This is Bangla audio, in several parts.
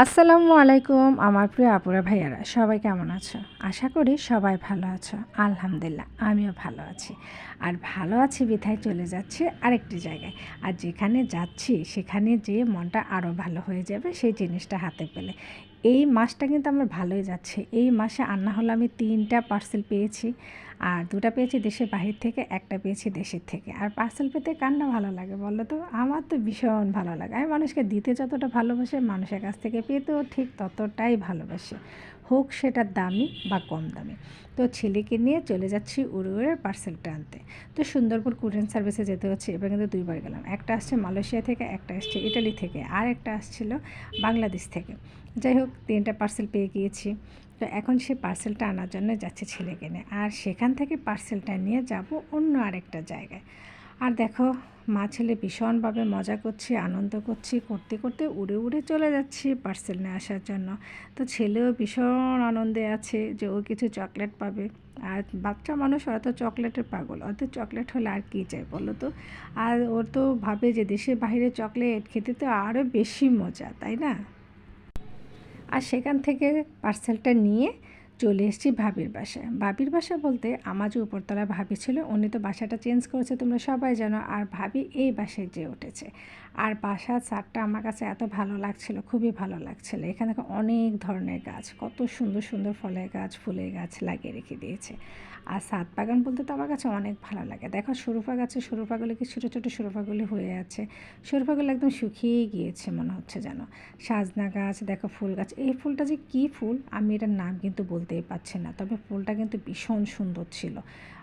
আসসালামু আলাইকুম, আমার প্রিয় আপুরা ভাইয়ারা, সবাই কেমন আছো? আশা করি সবাই ভালো আছো। আলহামদুলিল্লাহ, আমিও ভালো আছি। আর ভালো আছি বিথায় চলে যাচ্ছে আরেকটি জায়গায়। আর যেখানে যাচ্ছি, সেখানে যে মনটা আরও ভালো হয়ে যাবে, সেই জিনিসটা হাতে পেলে। এই মাসটা কিন্তু আমার ভালোই যাচ্ছে। এই মাসে আন্না হলো আমি তিনটা পার্সেল পেয়েছি। আর দুটা পেয়েছি দেশের বাহির থেকে, একটা পেয়েছি দেশের থেকে। আর পার্সেল পেতে কান্না ভালো লাগে বলো তো? আমার তো ভীষণ ভালো লাগে। আমি মানুষকে দিতে যতটা ভালোবাসে, মানুষের কাছ থেকে পেতেও ঠিক ততটাই ভালোবাসে। হোক সেটা দামি বা কম দামি। তো ছেলেকে নিয়ে চলে যাচ্ছি উড়ুয়ের পার্সেলটা আনতে। তো সুন্দরপুর কুরিয়ান সার্ভিসে যেতে হচ্ছে, এবার কিন্তু দুইবার গেলাম। একটা আসছে মালয়েশিয়া থেকে, একটা আসছে ইটালি থেকে, আর একটা আসছিল বাংলাদেশ থেকে। যাই হোক, তিনটা পার্সেল পেয়ে গিয়েছি। তো এখন সে পার্সেলটা আনার জন্য যাচ্ছে ছেলেকে নিয়ে। আর সেখান থেকে পার্সেলটা নিয়ে যাব অন্য আরেকটা জায়গায়। আর দেখো, মা ছেলে ভীষণভাবে মজা করছি, আনন্দ করছি, করতে করতে উড়ে উড়ে চলে যাচ্ছি পার্সেল নিয়ে আসার জন্য। তো ছেলেও ভীষণ আনন্দে আছে যে ও কিছু চকলেট পাবে। আর বাচ্চা মানুষ ওরা তো চকলেটের পাগল, অত চকলেট হলে আর কী চাই বলো তো? আর ওর তো ভাবে যে দেশের বাইরে চকলেট খেতে তো আরও বেশি মজা, তাই না? আর সেখান থেকে পার্সেলটা নিয়ে চলে এসেছি ভাবির বাসায়। ভাবির বাসা বলতে আমার যে উপরতলা ভাবি ছিল, উনি তো বাসাটা চেঞ্জ করেছে, তোমরা সবাই জানো। আর ভাবি এই বাসায় যে উঠেছে। আর বাসার ছাদটা আমার কাছে এত ভালো লাগছিল, খুবই ভালো লাগছিল। এখানে অনেক ধরনের গাছ, কত সুন্দর সুন্দর ফলের গাছ, ফুলের গাছ লাগিয়ে রেখে দিয়েছে। আর সাত বাগান বলতে তো আমার কাছে অনেক ভালো লাগে। দেখো সরুফা গাছে সুরুফাগুলো কি ছোটো ছোটো সুরুফাগুলি হয়ে আছে। সরুফাগুলো একদম শুকিয়েই গিয়েছে মনে হচ্ছে যেন। সাজনা গাছ, দেখো ফুল গাছ, এই ফুলটা যে কী ফুল, আমি এটার নাম কিন্তু বলতেই পারছি না। তবে ফুলটা কিন্তু ভীষণ সুন্দর ছিল।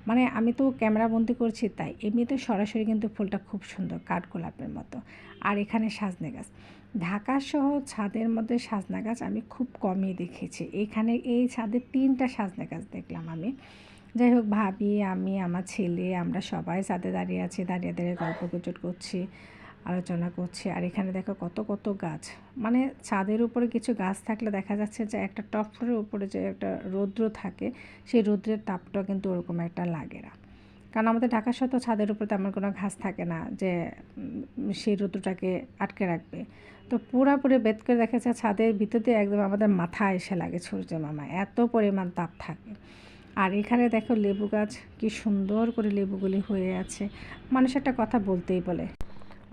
মানে আমি তো ক্যামেরা বন্দি করছি তাই এমনিতে সরাসরি কিন্তু ফুলটা খুব সুন্দর কাঠগোলাপের মতো। আর এখানে সাজনে গাছ। ঢাকা সহ ছাদের মধ্যে সাজনা গাছ আমি খুব কমই দেখেছি। এখানে এই ছাদে তিনটা সাজনা গাছ দেখলাম আমি। যাই হোক, ভাবি, আমি, আমার ছেলে, আমরা সবাই ছাদে দাঁড়িয়ে আছি, দাঁড়িয়ে দাঁড়িয়ে গল্প গুজট করছি। আলোচনা করছি। আর এখানে দেখো কত কত গাছ। মানে ছাদের উপরে কিছু গাছ থাকলে দেখা যাচ্ছে যে একটা টপের উপরে যে একটা রৌদ্র থাকে, সেই রৌদ্রের তাপটা কিন্তু ওরকম একটা লাগে না। কারণ আমাদের ঢাকা শহর ছাদের উপরে তেমন কোনো ঘাস থাকে না যে সেই রৌদ্রটাকে আটকে রাখবে। তো পুরাপুরি বেদ করে দেখা যাচ্ছে ছাদের ভিতর দিয়ে একদম আমাদের মাথা এসে লাগে সূর্য মামা, এত পরিমাণ তাপ থাকে। আর এখানে দেখো লেবু গাছ, কি সুন্দর করে লেবুগুলি হয়ে আছে। মানুষ একটা কথা বলতেই বলে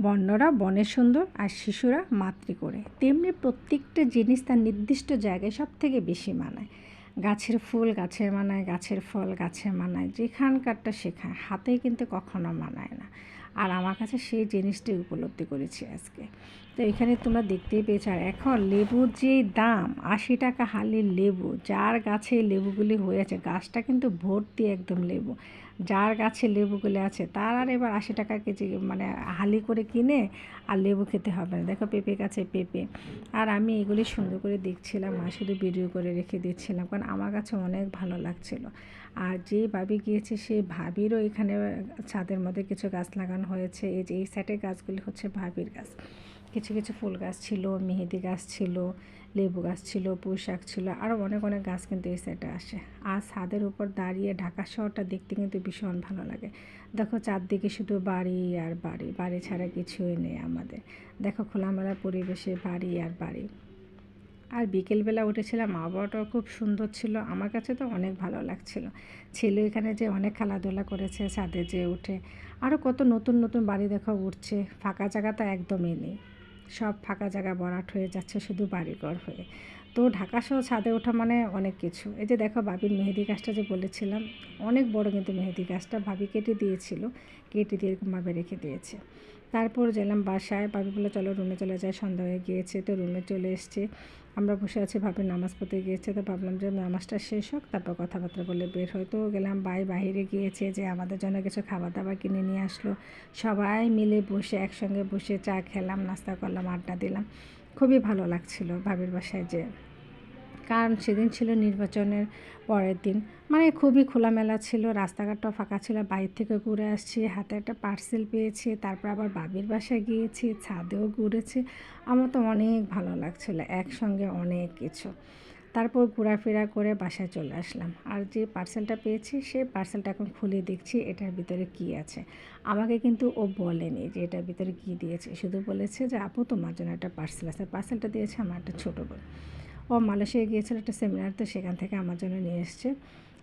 বর্ণরা বনে সুন্দর আর শিশুরা মাতৃ করে। তেমনি প্রত্যেকটা জিনিস তার নির্দিষ্ট জায়গায় সব থেকে বেশি মানায়। গাছের ফুল গাছের মানায়, গাছের ফল গাছে মানায়, যেখানকারটা শেখায়, হাতে কিন্তু কখনো মানায় না। আর আমার কাছে সেই জিনিসটি উপলব্ধি করেছি আজকে। তো এখানে তোমরা দেখতেই পেয়েছ, আর এখন লেবুর যে দাম, আশি টাকা হালির লেবু, যার গাছে লেবুগুলি হয়েছে গাছটা কিন্তু ভর্তি একদম লেবু, যার গাছে লেবুগুলি আছে, তার আর এবার আশি টাকা কেজি মানে হালি করে কিনে আর লেবু খেতে হবে না। দেখো পেঁপে গাছে পেঁপে। আর আমি এগুলি সুন্দর করে দেখছিলাম, আর শুধু ভিডিও করে রেখে দিচ্ছিলাম, কারণ আমার কাছে অনেক ভালো লাগছিল। আর যে ভাবি গিয়েছে সেই ভাবিরও এখানে ছাদের মধ্যে কিছু গাছ লাগানো হয়েছে। এই যে, এই সাইডের গাছগুলি হচ্ছে ভাবির গাছ। কিছু কিছু ফুল গাছ ছিল, মেহেদি গাছ ছিল, লেবু গাছ ছিল পুঁই শাক ছিল আরও অনেক অনেক গাছ কিন্তু এই সাইডে আসে। আর ছাদের উপর দাঁড়িয়ে ঢাকা শহরটা দেখতে কিন্তু ভীষণ ভালো লাগে। দেখো চারদিকে শুধু বাড়ি আর বাড়ি। বাড়ি ছাড়া কিছুই নেই আমাদের। দেখো খোলামেলা পরিবেশে বাড়ি আর বাড়ি। আর বিকেলবেলা উঠেছিলাম, আবহাওয়াটাও খুব সুন্দর ছিল, আমার কাছে তো অনেক ভালো লাগছিল। ছেলে এখানে যে অনেক খেলাধুলা করেছে, ছাদে যে উঠে আরও কত নতুন নতুন বাড়ি দেখা উঠছে, ফাঁকা জায়গা তো একদমই নেই। সব ফাঁকা জায়গা বরাট হয়ে যাচ্ছে শুধু বাড়িঘর হয়ে। তো ঢাকা সহ ছাদে ওঠা মানে অনেক কিছু। এই যে দেখো ভাবির মেহেদি গাছটা যে বলেছিলাম, অনেক বড় কিন্তু মেহেদি গাছটা ভাবি কেটে দিয়েছিল, কেটে দিয়ে এরকমভাবে রেখে দিয়েছে। তারপর গেলাম বাসায়, ভাবি বলে চলো রুমে চলে যায় সন্ধ্যা হয়ে গিয়েছে, তো রুমে চলে এসছে। আমরা বসে আছি ভাবি নামাজ পড়তে গিয়েছে, তো ভাবলাম যে নামাজটা শেষ হোক, তারপর কথাবার্তা বলে বের হয়। তো গেলাম বাই বাহিরে গিয়েছে যে আমাদের জন্য কিছু খাবার দাবার কিনে নিয়ে আসলো। সবাই মিলে বসে একসঙ্গে বসে চা খেলাম, নাস্তা করলাম, আড্ডা দিলাম। খুবই ভালো লাগছিল ভাবির বাসায় যে, কারণ সেদিন ছিল নির্বাচনের পরের দিন। মানে খুবই খোলামেলা ছিল রাস্তাঘাটটা ফাঁকা ছিল, বাইরে থেকে ঘুরে আসছি, হাতে একটা পার্সেল পেয়েছি, তারপর আবার বাবির বাসায় গিয়েছি, ছাদেও ঘুরেছি। আমার তো অনেক ভালো লাগছিল, একসঙ্গে অনেক কিছু। তারপর ঘোরাফেরা করে বাসায় চলে আসলাম। আর যে পার্সেলটা পেয়েছি, সেই পার্সেলটা এখন খুলে দেখছি, এটার ভিতরে কি আছে। আমাকে কিন্তু ও বলেনি যে এটার ভিতরে কি দিয়েছে। শুধু বলেছে যে, আপু, তোমার জন্য একটা পার্সেল আছে। পার্সেলটা দিয়েছে আমার একটা ছোটো বোন। ও মালয়েশিয়া গিয়েছিল একটা সেমিনার তো সেখান থেকে আমার জন্য নিয়ে এসছে।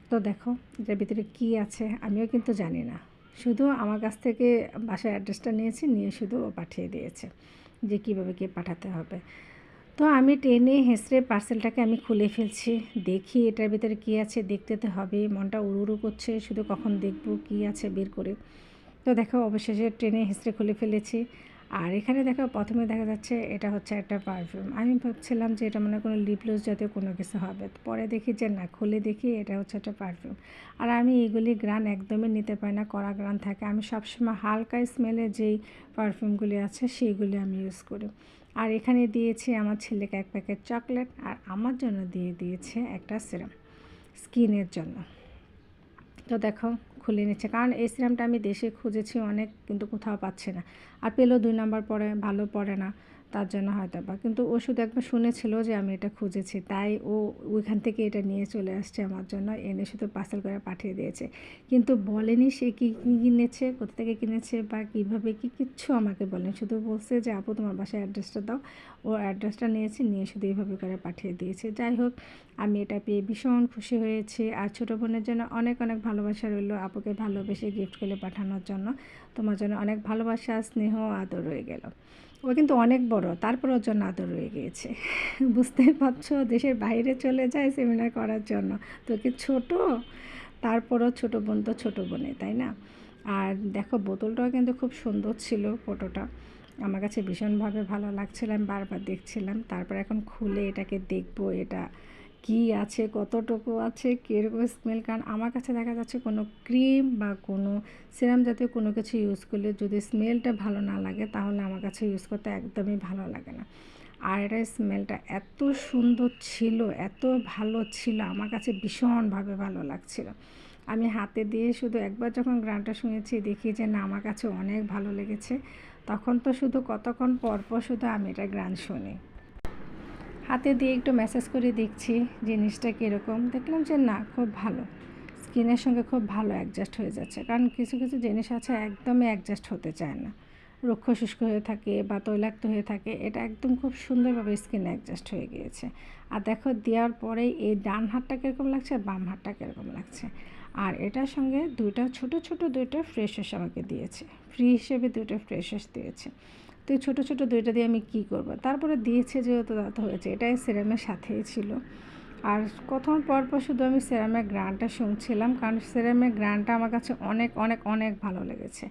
তো দেখো, এটার ভিতরে কি আছে, আমিও কিন্তু জানি না। শুধু আমার কাছ থেকে বাসার অ্যাড্রেসটা নিয়েছি, নিয়ে শুধু ও পাঠিয়ে দিয়েছে যে কীভাবে কী পাঠাতে হবে। তো আমি টেনে হেসড়ে পার্সেলটাকে আমি খুলে ফেলছি। দেখি এটার ভিতরে কী আছে, দেখতে তো হবে মনটা উড়ু করছে, শুধু কখন দেখব, কী আছে বের করে। তো দেখো, অবশেষে ট্রেনে হেসড়ে খুলে ফেলেছি। আর এখানে দেখো, প্রথমে দেখা যাচ্ছে এটা হচ্ছে একটা পারফিউম আমি ভাবছিলাম যে এটা মনে কোনো লিপলোস জাতীয় কোনো কিছু হবে। পরে দেখি যে না, খুলে দেখি এটা হচ্ছে একটা পারফিউম আর আমি এগুলি গ্রান একদমই নিতে পারি না, কড়া গ্রান থাকে। আমি সবসময় হালকা স্মেলে যেই পারফিউমগুলি আছে, সেইগুলি আমি ইউজ করি। আর এখানে দিয়েছি আমার ছেলেকে এক প্যাকেট চকলেট আর আমার জন্য দিয়ে দিয়েছে একটা সিরাম স্কিনের জন্য। তো দেখো, খুলে নিচ্ছে। কারণ এই সিরামটা আমি দেশে খুঁজেছি অনেক, কিন্তু কোথাও পাচ্ছে না। আর পেলেও দুই নাম্বার পরে, ভালো পড়ে না। তার জন্য হয়তো বা। কিন্তু ও শুধু একবার শুনেছিল যে আমি এটা খুঁজেছি, তাই ও ওইখান থেকে এটা নিয়ে চলে আসছে আমার জন্য, এনে শুধু পার্সেল করে পাঠিয়ে দিয়েছে। কিন্তু বলেনি সে কী কী কিনেছে, কোথা থেকে কিনেছে বা কীভাবে কী, কিচ্ছু আমাকে বলেনি। শুধু বলছে যে, আপু, তোমার বাসায় অ্যাড্রেসটা দাও। ও অ্যাড্রেসটা নিয়েছি, নিয়ে শুধু এইভাবে করে পাঠিয়ে দিয়েছে। যাই হোক, আমি এটা পেয়ে ভীষণ খুশি হয়েছি। আর ছোটো বোনের জন্য অনেক অনেক ভালোবাসা রইল আপুকে ভালোবেসে গিফট করে পাঠানোর জন্য। তোমার জন্য অনেক ভালোবাসা, স্নেহ, আদর রয়ে গেল। ও কিন্তু অনেক বড় তারপর ওর জন্য আদর রয়ে গিয়েছে। বুঝতে পারছ? দেশের বাইরে চলে যায় সেমিনার করার জন্য। তো কি ছোটো, তারপরও ছোটো বোন তো ছোটো বোনে, তাই না? আর দেখো, বোতলটাও কিন্তু খুব সুন্দর ছিল ফটোটা। আমার কাছে ভীষণভাবে ভালো লাগছিল, আমি বারবার দেখছিলাম। তারপর এখন খুলে এটাকে দেখব, এটা কি আছে, কতটুকু আছে, কীরকম স্মেল কারণ আমার কাছে দেখা যাচ্ছে কোনো ক্রিম বা কোনো সিরাম জাতীয় কোনো কিছু ইউজ করলে যদি স্মেলটা ভালো না লাগে, তাহলে আমার কাছে ইউজ করতে একদমই ভালো লাগে না। আর এটা স্মেলটা এত সুন্দর ছিল, এত ভালো ছিল, আমার কাছে ভীষণভাবে ভালো লাগছিল। আমি হাতে দিয়ে শুধু একবার যখন গ্রানটা শুনেছি দেখি যে না, আমার কাছে অনেক ভালো লেগেছে। তখন তো শুধু কতক্ষণ পরপর শুধু আমি এটা গ্রান শুনি। হাতে দিয়ে একটু ম্যাসেজ করে দেখছি জিনিসটা কীরকম। দেখলাম যে না, খুব ভালো। স্কিনের সঙ্গে খুব ভালো অ্যাডজাস্ট হয়ে যাচ্ছে। কারণ কিছু কিছু জিনিস আছে একদমই অ্যাডজাস্ট হতে চায় না। রুক্ষ শুষ্ক হয়ে থাকে বা তৈলাক্ত হয়ে থাকে, এটা একদম খুব সুন্দরভাবে স্কিনে অ্যাডজাস্ট হয়ে গিয়েছে। আর দেখো, দেওয়ার পরেই এই ডান হাতটা কীরকম লাগছে আর বাম হাতটা কীরকম লাগছে। আর এটার সঙ্গে দুইটা, ছোট ছোট দুইটা ফ্রেশ আমাকে দিয়েছে। ফ্রি হিসেবে দুইটা ফ্রেশ দিয়েছে। তো এই ছোটো ছোটো দুইটা দিয়ে আমি কি করব? তারপরে দিয়েছে যেহেতু দাঁত হয়েছে, এটাই সিরামের সাথেই ছিল। আর প্রথম পরপর শুধু আমি সেরামের গ্রানটা শুনছিলাম, কারণ সেরামের গ্রানটা আমার কাছে অনেক অনেক অনেক ভালো লেগেছে।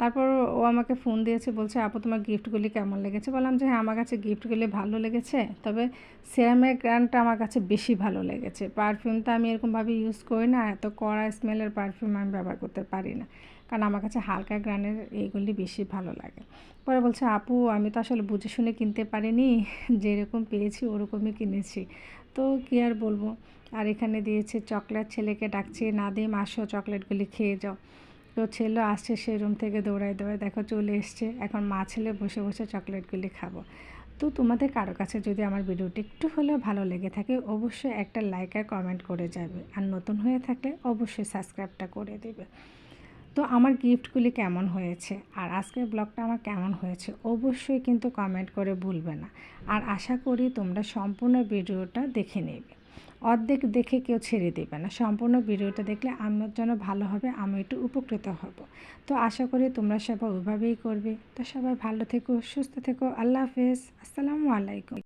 তারপর ও আমাকে ফোন দিয়েছে, বলছে, আপু, তোমার গিফটগুলি কেমন লেগেছে? বললাম যে হ্যাঁ আমার কাছে গিফটগুলি ভালো লেগেছে, তবে সেরামের গ্রানটা আমার কাছে বেশি ভালো লেগেছে। পারফিউমটা আমি এরকমভাবে ইউজ করি না, এত কড়া স্মেলের পারফিউম আমি ব্যবহার করতে পারি না। কারণ আমার কাছে হালকা গ্রানের এইগুলি বেশি ভালো লাগে। পরে বলছে, আপু, আমি তো আসলে বুঝে শুনে কিনতে পারিনি, যেরকম পেয়েছি ওরকমই কিনেছি। তো কী আর বলব? আর এখানে দিয়েছে, চকলেট ছেলেকে ডাকছে না দিয়ে মাসও চকলেটগুলি খেয়ে যাও। তো ছেলে আসছে সেই রুম থেকে দৌড়ায় দৌড়ায়, দেখো, চলে এসছে, এখন মা ছেলে বসে বসে চকলেটগুলি খাব। তো তোমাদের কারও কাছে যদি আমার ভিডিওটি একটু হলেও ভালো লেগে থাকে, অবশ্যই একটা লাইক আর কমেন্ট করে যাবে। আর নতুন হয়ে থাকলে অবশ্যই সাবস্ক্রাইবটা করে দেবে। তো আমার গিফটগুলি কেমন হয়েছে? আর আজকের ব্লগটা আমার কেমন হয়েছে? অবশ্যই কিন্তু কমেন্ট করে ভুলবে না। আর আশা করি তোমরা সম্পূর্ণ ভিডিওটা দেখে নেবে। অর্ধেক দেখে কেউ ছেড়ে দেবে না। সম্পূর্ণ ভিডিওটা দেখলে আমার জন্য ভালো হবে, আমি একটু উপকৃত হব। তো আশা করি তোমরা সবাই ওইভাবেই করবে। তো সবাই ভালো থেকো, সুস্থ থেকো। আল্লাহ হাফেজ। আসসালামু আলাইকুম।